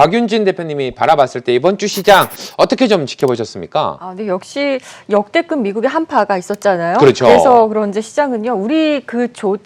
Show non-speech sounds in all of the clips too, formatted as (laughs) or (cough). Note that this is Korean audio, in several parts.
박윤진 대표님이 바라봤을 때 이번 주 시장 어떻게 좀 지켜보셨습니까? 아, 근데 역시 역대급 미국의 한파가 있었잖아요. 그렇죠. 래서 그런지 시장은요, 우리 그 조,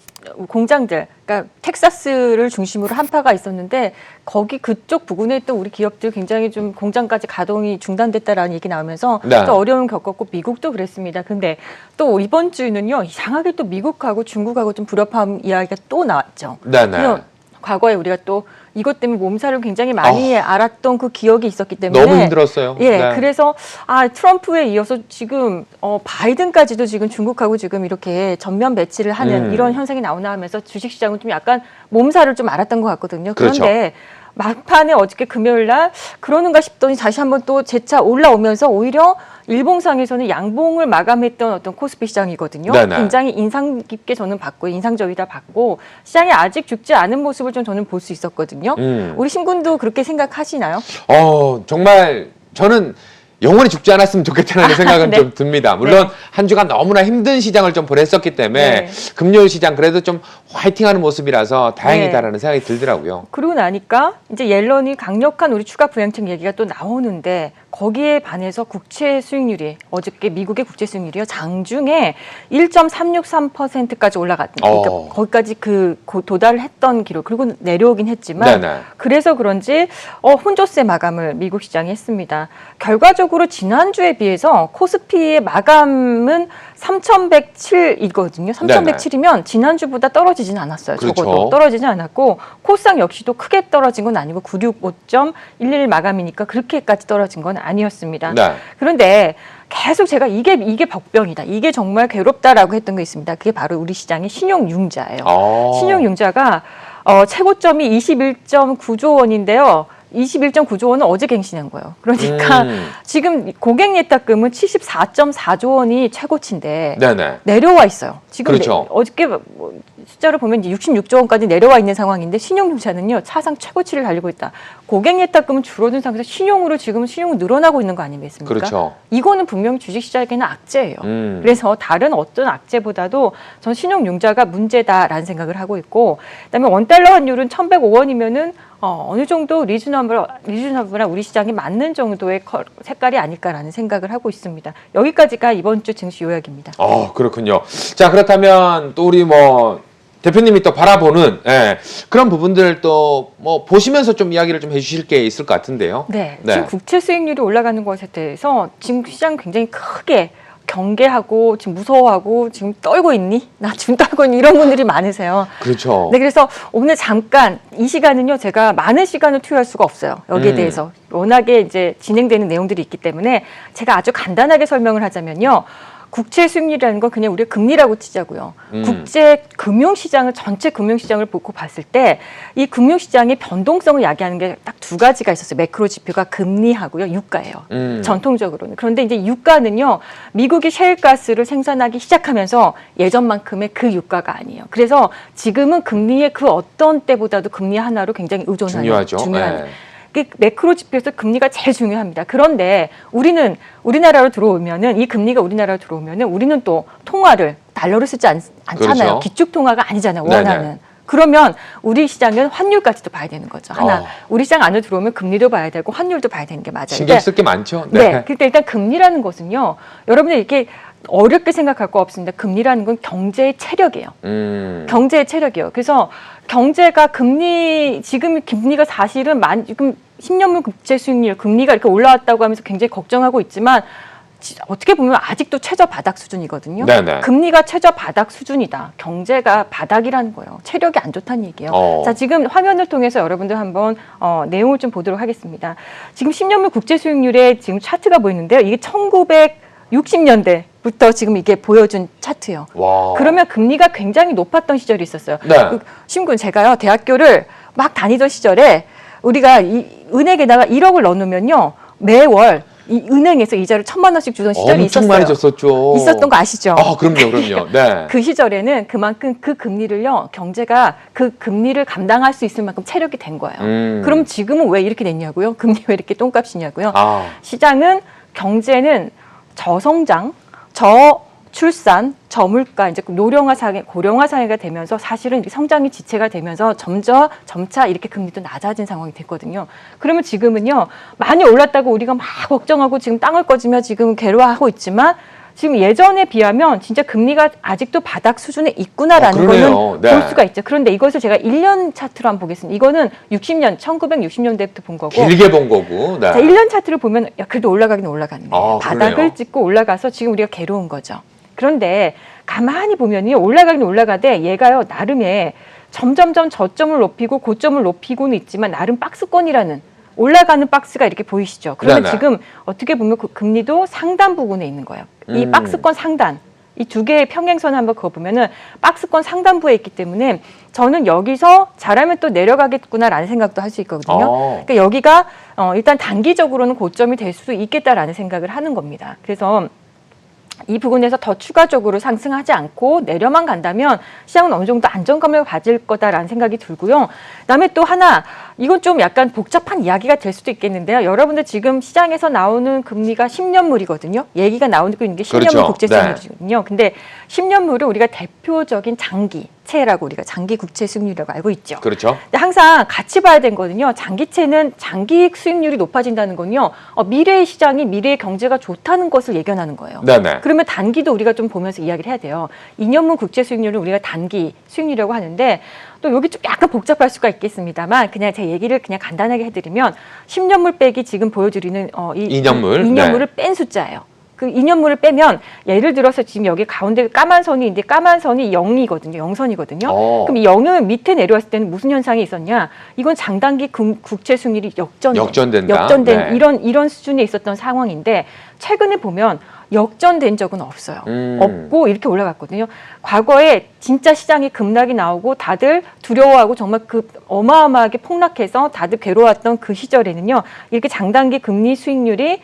공장들, 그러니까 텍사스를 중심으로 한파가 있었는데 거기 그쪽 부근에 있던 우리 기업들 굉장히 좀 공장까지 가동이 중단됐다라는 얘기 나오면서 네. 또 어려움 겪었고 미국도 그랬습니다. 근데 또 이번 주는요, 이상하게 또 미국하고 중국하고 좀 불협화음 이야기가 또 나왔죠. 네네. 그래서 과거에 우리가 또 이것 때문에 몸살을 굉장히 많이 알았던 그 기억이 있었기 때문에 어. 너무 힘들었어요. 예, 네. 그래서 아 트럼프에 이어서 지금 어 바이든까지도 지금 중국하고 지금 이렇게 전면 배치를 하는 음. 이런 현상이 나오나 하면서 주식시장은 좀 약간 몸살을 좀 알았던 것 같거든요. 그렇죠. 그런데 막판에 어저께 금요일 날 그러는가 싶더니 다시 한번 또 재차 올라오면서 오히려 일봉상에서는 양봉을 마감했던 어떤 코스피 시장이거든요. 네네. 굉장히 인상 깊게 저는 봤고 인상적이다 봤고 시장이 아직 죽지 않은 모습을 좀 저는 볼 수 있었거든요. 음. 우리 신군도 그렇게 생각하시나요? 어, 정말 저는 영원히 죽지 않았으면 좋겠다는 생각은 네. 좀 듭니다. 물론 한 주간 너무나 힘든 시장을 좀 보냈었기 때문에 네. 금요일 시장 그래도 좀 화이팅하는 모습이라서 다행이다라는 생각이 들더라고요. 그러고 나니까 이제 옐런이 강력한 우리 추가 부양책 얘기가 또 나오는데 거기에 반해서 국채 수익률이 어저께 미국의 국채 수익률이요 장중에 1.363%까지 올라갔다. 그러니까 어. 거기까지 그 고- 도달을 했던 기록 그리고 내려오긴 했지만 네네. 그래서 그런지 어, 혼조세 마감을 미국 시장이 했습니다. 결과적으로 지난주에 비해서 코스피의 마감은 3,107이거든요. 3,107이면 지난주보다 떨어지진 않았어요. 그렇죠. 적어도 떨어지진 않았고 코스닥 역시도 크게 떨어진 건 아니고 965.11 마감이니까 그렇게까지 떨어진 건 아니었습니다. 네. 그런데 계속 제가 이게 이게 벽병이다. 이게 정말 괴롭다라고 했던 게 있습니다. 그게 바로 우리 시장의 신용 융자예요. 어. 신용 융자가 어, 최고점이 21.9조 원인데요. 21.9조 원은 어제 갱신한 거예요. 그러니까 음. 지금 고객 예탁금은 74.4조 원이 최고치인데 네네. 내려와 있어요. 지금 그렇죠. 내- 어저께 뭐 숫자로 보면 이제 66조 원까지 내려와 있는 상황인데 신용융자는요 사상 최고치를 달리고 있다. 고객 예탁금은 줄어든 상태에서 신용으로 지금 신용 늘어나고 있는 거 아니겠습니까? 그렇죠. 이거는 분명 주식시장에게는 악재예요. 음. 그래서 다른 어떤 악재보다도 전 신용융자가 문제다라는 생각을 하고 있고 그다음에 원달러 환율은 1,105원이면은 어, 어느 정도 리즈너블 리즈너블한 우리 시장에 맞는 정도의 컬- 색깔이 아닐까라는 생각을 하고 있습니다. 여기까지가 이번 주 증시 요약입니다. 어, 그렇군요. 자, 그렇다면 또 우리 뭐 대표님이 또 바라보는 예, 그런 부분들 또 뭐 보시면서 좀 이야기를 좀 해주실 게 있을 것 같은데요. 네, 네. 지금 국채 수익률이 올라가는 것에 대해서 지금 시장 굉장히 크게 경계하고 지금 무서워하고 지금 떨고 있니? 나 지금 떨고 있니? 이런 분들이 많으세요. 그렇죠. 네, 그래서 오늘 잠깐 이 시간은요, 제가 많은 시간을 투여할 수가 없어요. 여기에 음. 대해서. 워낙에 이제 진행되는 내용들이 있기 때문에 제가 아주 간단하게 설명을 하자면요. 국채 수익률이라는 건 그냥 우리가 금리라고 치자고요. 음. 국제 금융시장을 전체 금융시장을 보고 봤을 때 이 금융시장의 변동성을 야기하는 게 딱 두 가지가 있었어요. 매크로 지표가 금리하고요, 유가예요. 음. 전통적으로는. 그런데 이제 유가는요, 미국이 셰일가스를 생산하기 시작하면서 예전만큼의 그 유가가 아니에요. 그래서 지금은 금리의 그 어떤 때보다도 금리 하나로 굉장히 의존하는 중요하죠. 중요한 예. 그 매크로 지표에서 금리가 제일 중요합니다. 그런데 우리는 우리나라로 들어오면은 이 금리가 우리나라로 들어오면은 우리는 또 통화를 달러를 쓰지 않, 않잖아요. 그렇죠. 기축 통화가 아니잖아요. 원하는. 그러면 우리 시장은 환율까지도 봐야 되는 거죠. 하나, 어. 우리 시장 안으로 들어오면 금리도 봐야 되고 환율도 봐야 되는 게 맞아요. 신경 쓸 게 많죠. 네. 그러니까 일단 금리라는 것은요. 여러분들 이렇게 어렵게 생각할 거 없습니다. 금리라는 건 경제의 체력이에요. 음. 경제의 체력이요. 그래서 경제가 금리 지금 금리가 사실은 만 지금 10년물 국채 수익률 금리가 이렇게 올라왔다고 하면서 굉장히 걱정하고 있지만 지- 어떻게 보면 아직도 최저 바닥 수준이거든요. 네네. 금리가 최저 바닥 수준이다. 경제가 바닥이라는 거예요. 체력이 안 좋다는 얘기예요. 어. 자, 지금 화면을 통해서 여러분들 한번 어, 내용을 좀 보도록 하겠습니다. 지금 10년물 국채 수익률의 지금 차트가 보이는데요. 이게 1960년대부터 지금 이게 보여준 차트예요. 와. 그러면 금리가 굉장히 높았던 시절이 있었어요. 네. 그 신군 제가요 대학교를 막 다니던 시절에 우리가 이 은행에다가 1억을 넣어놓으면요 매월 이 은행에서 이자를 천만 원씩 주던 시절이 엄청 있었어요. 많이 줬었죠. 있었던 거 아시죠? 아, 그럼요, 그럼요. (laughs) 네. 그 시절에는 그만큼 그 금리를요 경제가 그 금리를 감당할 수 있을 만큼 체력이 된 거예요. 음. 그럼 지금은 왜 이렇게 됐냐고요? 금리 왜 이렇게 똥값이냐고요? 아, 시장은 경제는 저성장, 저 출산, 저물가, 이제 노령화 사회, 고령화 사회가 되면서 사실은 성장이 지체가 되면서 점점 점차 이렇게 금리도 낮아진 상황이 됐거든요. 그러면 지금은요 많이 올랐다고 우리가 막 걱정하고 지금 땅을 꺼지며 지금 괴로워하고 있지만 지금 예전에 비하면 진짜 금리가 아직도 바닥 수준에 있구나라는 어. 거는 네. 볼 수가 있죠. 그런데 이것을 제가 1년 차트로 한번 보겠습니다. 이거는 60년, 1960년대부터 본 거고 길게 본 거고. 네. 자, 1년 차트를 보면 야, 그래도 올라가긴 거예요. 아, 바닥을 그러네요. 찍고 올라가서 지금 우리가 괴로운 거죠. 그런데 가만히 보면요. 올라가긴 올라가되 얘가요. 나름의 점점점 저점을 높이고 고점을 높이고는 있지만 나름 박스권이라는 올라가는 박스가 이렇게 보이시죠. 그러면 네네. 지금 어떻게 보면 그 금리도 상단 부분에 있는 거예요. 이 음. 박스권 상단 이 두 개의 평행선 한번 그어 보면은 박스권 상단부에 있기 때문에 저는 여기서 잘하면 또 내려가겠구나라는 생각도 할 수 있거든요. 어. 그러니까 여기가 어, 일단 단기적으로는 고점이 될 수도 있겠다라는 생각을 하는 겁니다. 그래서 이 부분에서 더 추가적으로 상승하지 않고 내려만 간다면 시장은 어느 정도 안정감을 가질 거다라는 생각이 들고요. 그다음에 또 하나 이건 좀 약간 복잡한 이야기가 될 수도 있겠는데요. 여러분들 지금 시장에서 나오는 금리가 10년물이거든요. 얘기가 나오고 있는 게 10년물 그렇죠. 국제수익률이거든요. 근데 10년물을 우리가 대표적인 장기 채라고 우리가 장기 국채 수익률이라고 알고 있죠. 그렇죠. 근데 항상 같이 봐야 되는 거거든요. 장기채는 장기 수익률이 높아진다는 건요. 어, 미래의 시장이 미래의 경제가 좋다는 것을 예견하는 거예요. 네네. 그러면 단기도 우리가 좀 보면서 이야기를 해야 돼요. 2년물 국제 수익률을 우리가 단기 수익률이라고 하는데 또 여기 좀 약간 복잡할 수가 있겠습니다만 그냥 제 얘기를 그냥 간단하게 해드리면 10년물 빼기 지금 보여드리는 어, 이 이년물, 2년물을 뺀 숫자예요. 그 2년물을 빼면 예를 들어서 지금 여기 가운데 까만 선이 있는데 까만 선이 0이거든요. 0선이거든요. 어. 그럼 이 0은 밑에 내려왔을 때는 무슨 현상이 있었냐? 이건 장단기 금- 국채 수익률이 역전 역전된다. 역전된 네. 이런 이런 수준에 있었던 상황인데 최근에 보면 역전된 적은 없어요. 음. 없고 이렇게 올라갔거든요. 과거에 진짜 시장이 급락이 나오고 다들 두려워하고 정말 그 어마어마하게 폭락해서 다들 괴로웠던 그 시절에는요. 이렇게 장단기 금리 수익률이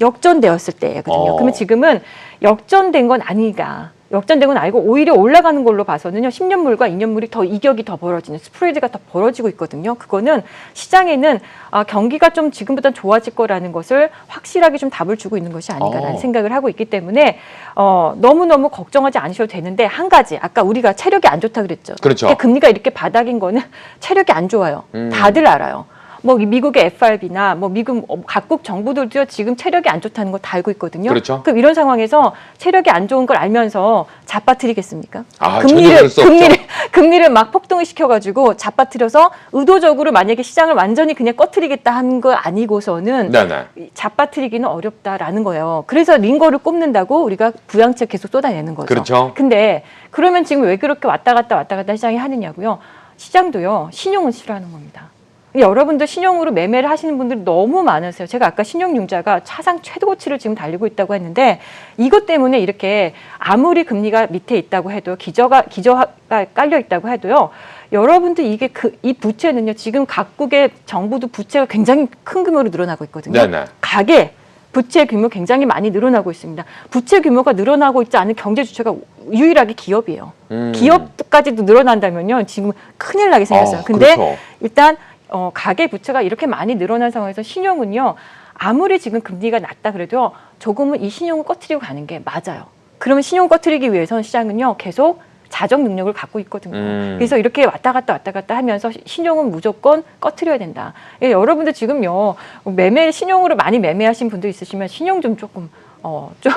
역전되었을 때거든요. 어. 그러면 지금은 역전된 건 아니다. 역전된 건 아니고 오히려 올라가는 걸로 봐서는요. 10년물과 2년물이 더 이격이 더 벌어지는 스프레드가 더 벌어지고 있거든요. 그거는 시장에는 아, 경기가 좀 지금보다 좋아질 거라는 것을 확실하게 좀 답을 주고 있는 것이 아닌가라는 어. 생각을 하고 있기 때문에 어, 너무너무 걱정하지 않으셔도 되는데 한 가지 아까 우리가 체력이 안 좋다 그랬죠. 그렇죠. 근데 금리가 이렇게 바닥인 거는 (laughs) 체력이 안 좋아요. 음. 다들 알아요. 뭐이 미국의 FRB나 뭐 미국 어, 각국 정부들도 지금 체력이 안 좋다는 거다 알고 있거든요. 그렇죠. 럼 이런 상황에서 체력이 안 좋은 걸 알면서 잡아뜨리겠습니까? 아, 금리를. 금리를 (laughs) 금리를 막 폭등을 시켜가지고 잡아뜨려서 의도적으로 만약에 시장을 완전히 그냥 꺼트리겠다 하는 거 아니고서는 네네. 이 잡아뜨리기는 어렵다라는 거예요. 그래서 링거를 꼽는다고 우리가 부양책 계속 쏟아내는 거죠. 그렇죠. 근데 그러면 지금 왜 그렇게 왔다 갔다 왔다 갔다 시장이 하느냐고요. 시장도요. 신용은 싫어하는 겁니다. 여러분들 신용으로 매매를 하시는 분들이 너무 많으세요. 제가 아까 신용융자가 차상 최고치를 지금 달리고 있다고 했는데 이것 때문에 이렇게 아무리 금리가 밑에 있다고 해도 기저가 기저가 깔려 있다고 해도요. 여러분들 이게 그 이 부채는요. 지금 각국의 정부도 부채가 굉장히 큰 규모로 늘어나고 있거든요. 네네. 가계 부채 규모 굉장히 많이 늘어나고 있습니다. 부채 규모가 늘어나고 있지 않은 경제 주체가 유일하게 기업이에요. 음. 기업까지도 늘어난다면요, 지금 큰일 나게 생겼어요. 어, 근데 그렇죠. 일단 어, 가계 부채가 이렇게 많이 늘어난 상황에서 신용은요, 아무리 지금 금리가 낮다 그래도 조금은 이 신용을 꺼트리고 가는 게 맞아요. 그러면 신용을 꺼트리기 위해서는 시장은요, 계속 자정 능력을 갖고 있거든요. 음. 그래서 이렇게 왔다 갔다 왔다 갔다 하면서 시- 신용은 무조건 꺼트려야 된다. 예, 여러분들 지금요 매매 신용으로 많이 매매하신 분들 있으시면 신용 좀 조금 어좀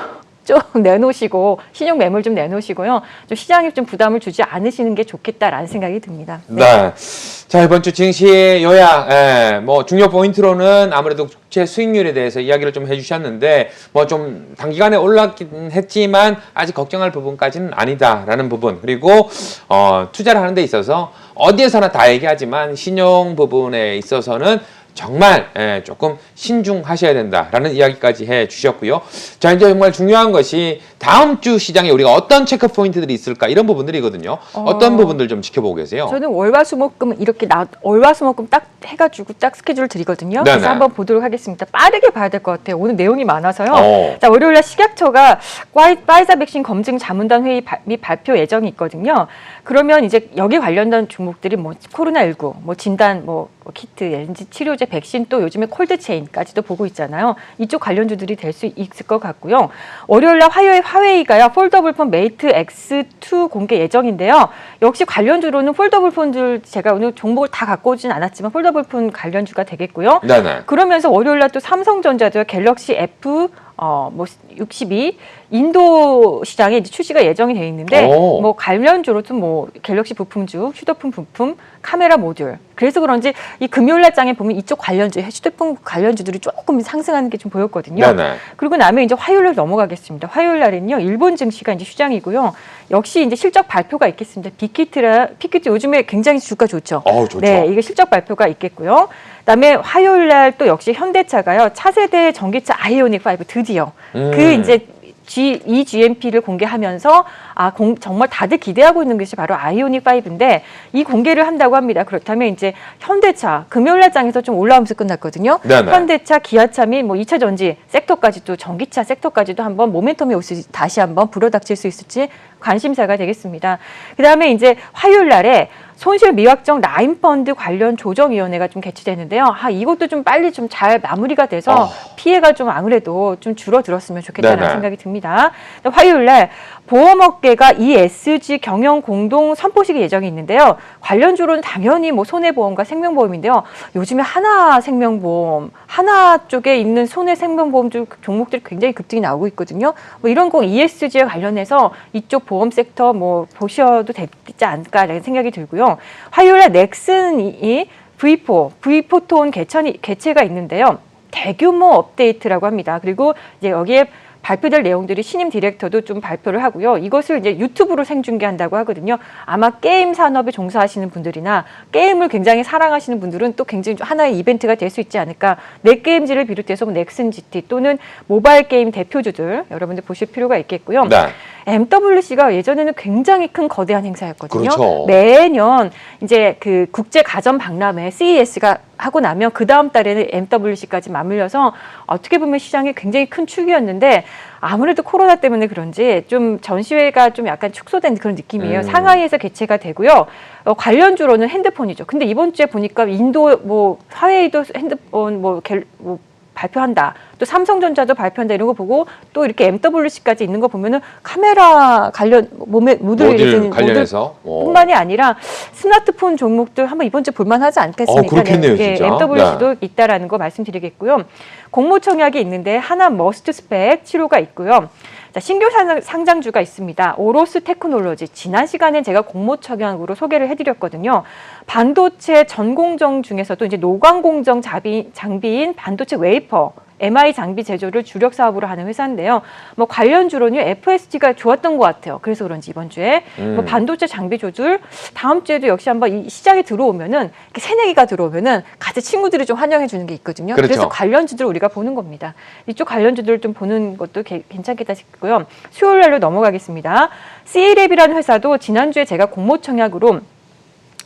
좀 (laughs) 내놓으시고 신용 매물 좀 내놓으시고요. 좀 시장에 좀 부담을 주지 않으시는 게 좋겠다라는 생각이 듭니다. 네. 자, 이번 주 증시 요약, 예, 뭐, 중요 포인트로는 아무래도 국채 수익률에 대해서 이야기를 좀 해주셨는데, 뭐 좀 단기간에 올랐긴 했지만, 아직 걱정할 부분까지는 아니다라는 부분. 그리고, 어, 투자를 하는 데 있어서 어디에서나 다 얘기하지만, 신용 부분에 있어서는 정말 예, 조금 신중하셔야 된다라는 이야기까지 해 주셨고요. 자 이제 정말 중요한 것이 다음 주 시장에 우리가 어떤 체크 포인트들이 있을까 이런 부분들이거든요. 어... 떤 어, 부분들 좀 지켜보고 계세요? 저는 월화수목금 이렇게 나 월화수목금 딱 해가지고 딱 스케줄 드리거든요. 네네. 그래서 한번 보도록 하겠습니다. 빠르게 봐야 될 것 같아요. 오늘 내용이 많아서요. 어. 자, 월요일날 식약처가 과이- 파이자 백신 검증 자문단 회의 발- 및 발표 예정이 있거든요. 그러면 이제 여기 관련된 종목들이 뭐 코로나19, 뭐 진단, 뭐 키트, 렌즈 치료제, 백신 또 요즘에 콜드 체인까지도 보고 있잖아요. 이쪽 관련주들이 될 수 있을 것 같고요. 월요일 날 화요일 화웨이가요. 폴더블 폰 메이트 X2 공개 예정인데요. 역시 관련주로는 폴더블 폰들 제가 오늘 종목을 다 갖고 오진 않았지만 폴더블 폰 관련주가 되겠고요. 네네. 그러면서 월요일 날 또 삼성전자도 갤럭시 F 어뭐 62 인도 시장에 이제 출시가 예정이 돼 있는데 오. 뭐 관련주로도 뭐 갤럭시 부품주, 휴대폰 부품, 카메라 모듈. 그래서 그런지 이 금요일 날 장에 보면 이쪽 관련주, 휴대폰 관련주들이 조금 상승하는 게 좀 보였거든요. 네네. 그리고 나면 이제 화요일로 넘어가겠습니다. 화요일 날은요, 일본 증시가 이제 시장이고요. 역시 이제 실적 발표가 있겠습니다. 빅히트라, 빅히트 요즘에 굉장히 주가 좋죠. 어우, 좋죠. 네, 이게 실적 발표가 있겠고요. 그다음에 화요일 날 또 역시 현대차가요. 차세대 전기차 아이오닉 5 드디어 음. 그 이제 G, 이 GMP를 공개하면서 아 공, 정말 다들 기대하고 있는 것이 바로 아이오닉 5인데 이 공개를 한다고 합니다. 그렇다면 이제 현대차 금요일 날 장에서 좀 올라오면서 끝났거든요. 네네. 현대차, 기아차 및 뭐 2차 전지 섹터까지도 전기차 섹터까지도 한번 모멘텀이 올 수, 다시 한번 불어닥칠 수 있을지 관심사가 되겠습니다. 그 다음에 이제 화요일 날에 손실 미확정 라인 펀드 관련 조정위원회가 좀 개최되는데요. 아, 이것도 좀 빨리 좀 잘 마무리가 돼서 어. 피해가 좀 아무래도 좀 줄어들었으면 좋겠다는 네네. 생각이 듭니다. 화요일 날 보험업계가 ESG 경영 공동 선포식이 예정이 있는데요. 관련 주로는 당연히 뭐 손해보험과 생명보험인데요. 요즘에 하나 생명보험, 하나 쪽에 있는 손해 생명보험 쪽 종목들이 굉장히 급등이 나오고 있거든요. 뭐 이런 거 ESG에 관련해서 이쪽 보험 섹터 뭐 보셔도 되지 않을까라는 생각이 들고요. 화요일 날 넥슨이 V4, V4톤 개천이, 개최가 있는데요. 대규모 업데이트라고 합니다. 그리고 이제 여기에 발표될 내용들이 신임 디렉터도 좀 발표를 하고요. 이것을 이제 유튜브로 생중계한다고 하거든요. 아마 게임 산업에 종사하시는 분들이나 게임을 굉장히 사랑하시는 분들은 또 굉장히 좀 하나의 이벤트가 될 수 있지 않을까. 넷게임즈를 비롯해서 뭐 넥슨 GT 또는 모바일 게임 대표주들 여러분들 보실 필요가 있겠고요. 네. MWC가 예전에는 굉장히 큰 거대한 행사였거든요. 그렇죠. 매년 이제 그 국제 가전 박람회 CES가 하고 나면 그 다음 달에는 MWC까지 맞물려서 어떻게 보면 시장이 굉장히 큰 축이었는데 아무래도 코로나 때문에 그런지 좀 전시회가 좀 약간 축소된 그런 느낌이에요. 음. 상하이에서 개최가 되고요. 어, 관련주로는 핸드폰이죠. 근데 이번 주에 보니까 인도 뭐 화웨이도 핸드폰 뭐, 갤, 뭐 발표한다. 또 삼성전자도 발표한다 이런 거 보고 또 이렇게 MWC까지 있는 거 보면은 카메라 관련 몸에 모듈 모듈 관련해서. 오. 뿐만이 아니라 스마트폰 종목들 한번 이번 주에 볼만하지 않겠습니까? 어, 그렇겠네요, 네, 진짜. MWC도 있다라는 거 말씀드리겠고요. 공모청약이 있는데 하나 머스트 스펙 치료가 있고요. 자, 신규 상장- 상장 주가 있습니다. 오로스 테크놀로지. 지난 시간에 제가 공모 청약으로 소개를 해드렸거든요. 반도체 전공정 중에서도 이제 노광공정 장비, 장비인 반도체 웨이퍼. MI 장비 제조를 주력 사업으로 하는 회사인데요. 뭐 관련주로는 FST가 좋았던 것 같아요. 그래서 그런지 이번 주에 음. 뭐 반도체 장비 조절 다음 주에도 역시 한번 이 시장에 들어오면은 이렇게 새내기가 들어오면은 같이 친구들이 좀 환영해 주는 게 있거든요. 그렇죠. 래서 관련주들 우리가 보는 겁니다. 이쪽 관련주들 좀 보는 것도 게- 괜찮겠다 싶고요. 수요일 날로 넘어가겠습니다. C랩이라는 회사도 지난주에 제가 공모 청약으로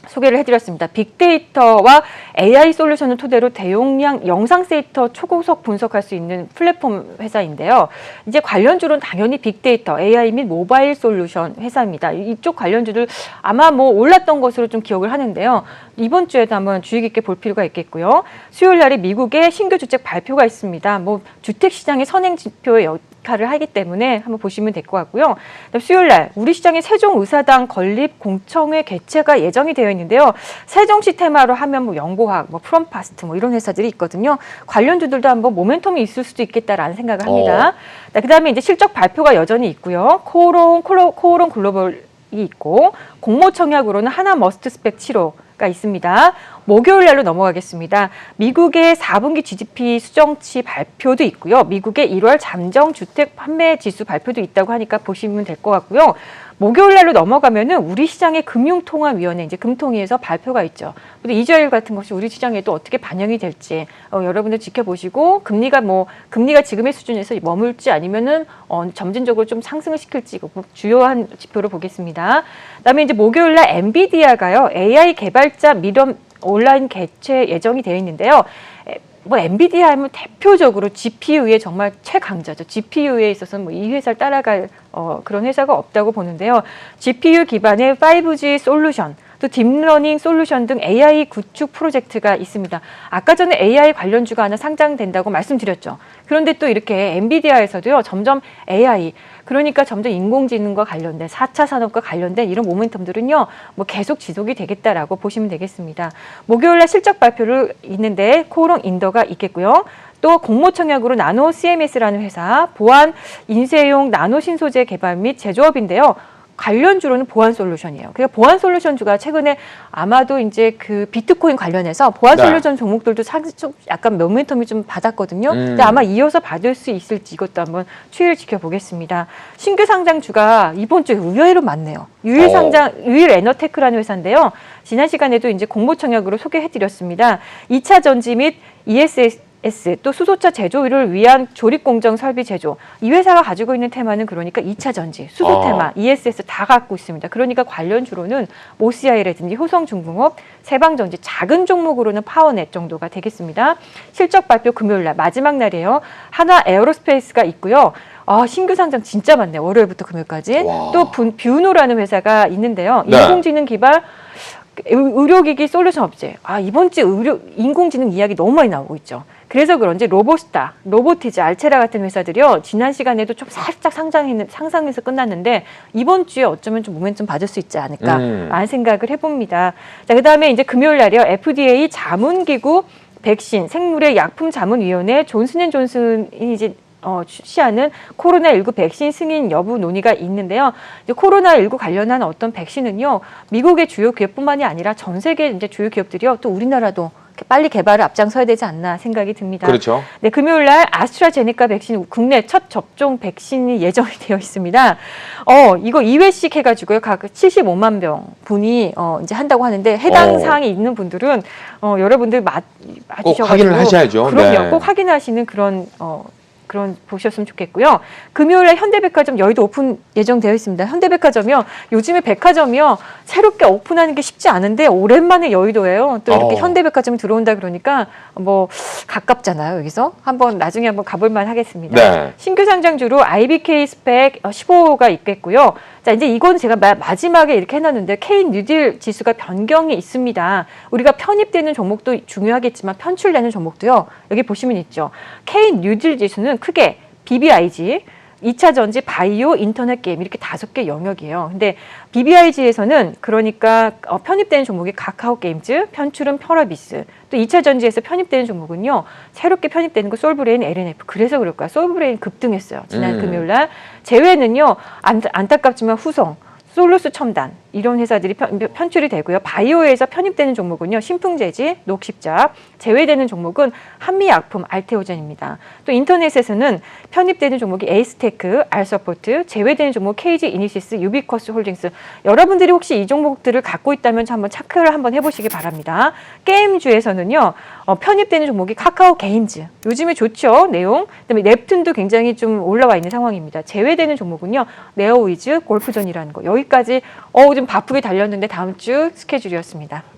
소개를 해드렸습니다. 빅데이터와 AI 솔루션을 토대로 대용량 영상 데이터 초고속 분석할 수 있는 플랫폼 회사인데요. 이제 관련주로는 당연히 빅데이터, AI 및 모바일 솔루션 회사입니다. 이쪽 관련주들 아마 뭐 올랐던 것으로 좀 기억을 하는데요. 이번 주에도 한번 주의 깊게 볼 필요가 있겠고요. 수요일 날에 미국의 신규 주택 발표가 있습니다. 뭐 주택 시장의 선행 지표의 역할을 하기 때문에 한번 보시면 될 것 같고요. 수요일 날 우리 시장의 세종의사당 건립 공청회 개최가 예정이 되어 있는데요. 세종시 테마로 하면 뭐 영보학, 뭐 프롬파스트 뭐 이런 회사들이 있거든요. 관련주들도 한번 모멘텀이 있을 수도 있겠다라는 생각을 합니다. 네, 그다음에 이제 실적 발표가 여전히 있고요. 코오롱 코오롱 글로벌이 있고 공모청약으로는 하나 머스트 스펙 7호 가 있습니다. 목요일 날로 넘어가겠습니다. 미국의 4분기 GDP 수정치 발표도 있고요. 미국의 1월 잠정 주택 판매 지수 발표도 있다고 하니까 보시면 될 것 같고요. 목요일 날로 넘어가면은 우리 시장의 금융통화위원회 이제 금통위에서 발표가 있죠. 근데 이주일 같은 것이 우리 시장에도 어떻게 반영이 될지 어, 여러분들 지켜보시고 금리가 뭐 금리가 지금의 수준에서 머물지 아니면은 어, 점진적으로 좀 상승을 시킬지 그 주요한 지표로 보겠습니다. 그다음에 이제 목요일 날 엔비디아가요 AI 개발자 미럼 온라인 개최 예정이 되어 있는데요. 에, 뭐 엔비디아 하면 대표적으로 GPU의 정말 최강자죠. GPU에 있어서는 뭐 이 회사를 따라갈 어, 그런 회사가 없다고 보는데요. GPU 기반의 5G 솔루션, 또 딥러닝 솔루션 등 AI 구축 프로젝트가 있습니다. 아까 전에 AI 관련주가 하나 상장된다고 말씀드렸죠. 그런데 또 이렇게 엔비디아에서도요, 점점 AI, 그러니까 점점 인공지능과 관련된 4차 산업과 관련된 이런 모멘텀들은요, 뭐 계속 지속이 되겠다라고 보시면 되겠습니다. 목요일 날 실적 발표를 있는데 코오롱 인더가 있겠고요. 또 공모청약으로 나노 CMS라는 회사 보안 인쇄용 나노 신소재 개발 및 제조업인데요. 관련 주로는 보안 솔루션이에요. 그러니까 보안 솔루션주가 최근에 아마도 이제 그 비트코인 관련해서 보안 네. 솔루션 종목들도 상, 좀 약간 모멘텀이 좀 받았거든요. 음. 근데 아마 이어서 받을 수 있을지 이것도 한번 추이를 지켜보겠습니다. 신규 상장 주가 이번 주에 의외로 많네요. 유일 어. 상장, 유일 에너테크라는 회사인데요. 지난 시간에도 이제 공모청약으로 소개해드렸습니다. 2차 전지 및 ESS 또 수소차 제조를 위한 조립 공정 설비 제조. 이 회사가 가지고 있는 테마는 그러니까 2차 전지, 수소 아. 테마, ESS 다 갖고 있습니다. 그러니까 관련 주로는 모시아이라든지 효성중공업, 세방전지 작은 종목으로는 파워넷 정도가 되겠습니다. 실적 발표 금요일 날 마지막 날이에요. 하나 에어로스페이스가 있고요. 아, 신규 상장 진짜 많네요. 월요일부터 금요일까지. 와. 또 분- 뷰노라는 회사가 있는데요. 네. 인공지능 기반 의- 의료기기 솔루션 업체. 아, 이번 주 의료, 인공지능 이야기 너무 많이 나오고 있죠. 그래서 그런지 로보스타, 로보티즈, 알체라 같은 회사들이요. 지난 시간에도 좀 살짝 상장했는, 상상해서 끝났는데 이번 주에 어쩌면 좀 모멘tum 받을 수 있지 않을까 음. 라는 생각을 해봅니다. 자, 그 다음에 이제 금요일 날이요. FDA 자문기구 백신 생물의 약품 자문위원회 존슨앤존슨이 이제 어, 취하는 코로나19 백신 승인 여부 논의가 있는데요. 이제 코로나19 관련한 어떤 백신은요, 미국의 주요 기업뿐만이 아니라 전 세계 이제 주요 기업들이요, 또 우리나라도 빨리 개발을 앞장서야 되지 않나 생각이 듭니다. 그렇죠. 네, 금요일 날 아스트라제네카 백신 국내 첫 접종 백신이 예정이 (laughs) 되어 있습니다. 어, 이거 2회씩 해가지고요. 각 75만 병 분이 어, 이제 한다고 하는데 해당 어. 사항이 있는 분들은 어, 여러분들 맞, 맞으셔가지고 확인을 하셔야죠. 그럼요. 네. 꼭 확인하시는 그런 어, 그런 보셨으면 좋겠고요. 금요일 날 현대백화점 여의도 오픈 예정되어 있습니다. 현대백화점이요. 요즘에 백화점이요. 새롭게 오픈하는 게 쉽지 않은데 오랜만에 여의도예요. 또 이렇게 어. 현대백화점이 들어온다 그러니까 뭐 가깝잖아요. 여기서 한번 나중에 한번 가볼만 하겠습니다. 네. 신규 상장 주로 IBK 스펙 15가 있겠고요. 자, 이제 이건 제가 마, 마지막에 이렇게 해놨는데 K 뉴딜 지수가 변경이 있습니다. 우리가 편입되는 종목도 중요하겠지만 편출되는 종목도요. 여기 보시면 있죠. K 뉴딜 지수는 크게 BBIG, 2차 전지, 바이오, 인터넷 게임 이렇게 다섯 개 영역이에요. 근데 BBIG에서는 그러니까 어, 편입되는 종목이 카카오 게임즈, 편출은 펄어비스, 또 2차 전지에서 편입되는 종목은요. 새롭게 편입되는 거 솔브레인, LNF. 그래서 그럴까요? 솔브레인 급등했어요. 지난 음. 금요일 날. 제외는요. 안, 안타깝지만 후성, 솔루스 첨단 이런 회사들이 편, 편출이 되고요. 바이오에서 편입되는 종목은요. 신풍제지, 녹십자, 제외되는 종목은 한미약품, 알테오젠입니다. 또 인터넷에서는 편입되는 종목이 에이스테크, 알서포트, 제외되는 종목 KG 이니시스, 유비커스 홀딩스. 여러분들이 혹시 이 종목들을 갖고 있다면 한번 체크를 한번 해보시기 바랍니다. 게임주에서는요. 어, 편입되는 종목이 카카오 게임즈. 요즘에 좋죠. 내용. 그다음에 넵툰도 굉장히 좀 올라와 있는 상황입니다. 제외되는 종목은요. 네오위즈, 골프존이라는 거. 여기까지 어, 좀 바쁘게 달렸는데 다음 주 스케줄이었습니다.